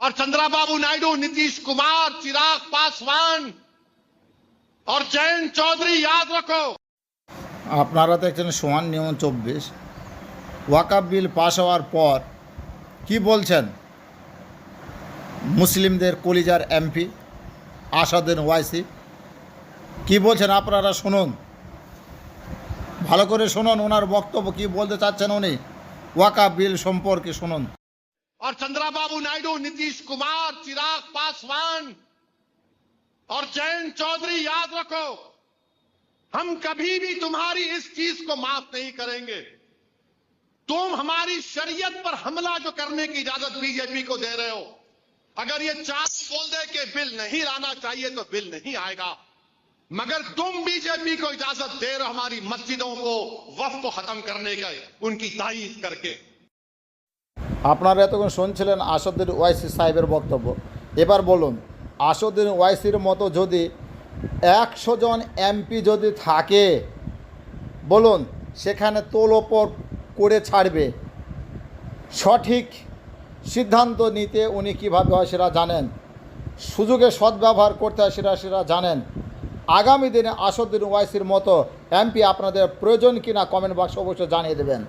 और चंद्राबाबू नायडू नीतीश कुमार चिराग पासवान और जयंत चौधरी याद रखो আপনারা দেখছেন সোহান নিয়ম চব্বিশ ওয়াকাব বিল পাশ হওয়ার পর কি বলছেন মুসলিমদের কলিজার এমপি আসাদুদ্দিন ওয়াইসি কি বলছেন আপনারা শুনুন ভালো করে শুনুন ওনার বক্তব্য কি বলতে চাচ্ছেন উনি ওয়াকাব বিল সম্পর্কে শুনুন और चंद्राबाबू नायडू, नीतीश कुमार, चिराग पासवान और जयंत चौधरी याद रखो, हम कभी भी तुम्हारी इस चीज़ को माफ़ नहीं करेंगे। तुम हमारी शरीयत पर हमला जो करने की इजाज़त बीजेपी को दे रहे हो, अगर ये चार बोल दे कि बिल नहीं लाना चाहिए तो बिल नहीं आएगा, मगर तुम बीजेपी को इजाज़त दे रहे हो हमारी मस्जिदों को वफ को खत्म करने का उनकी तारीफ़ करके। আপনারা এতক্ষণ শুনছিলেন আসাদুদ্দিন ওয়াইসি সাহেবের বক্তব্য। এবার বলুন, আসাদুদ্দিন ওয়াইসির মতো যদি একশো জন এমপি যদি থাকে, বলুন, সেখানে তোল ওপর করে ছাড়বে। সঠিক সিদ্ধান্ত নিতে উনি কীভাবে হয় সেটা জানেন। সুযোগে সদ্ব্যবহার করতে হয় সেটা সেটা জানেন। আগামী দিনে আসাদুদ্দিন ওয়াইসির মতো এমপি আপনাদের প্রয়োজন কিনা কমেন্ট বাক্সে অবশ্যই জানিয়ে দেবেন।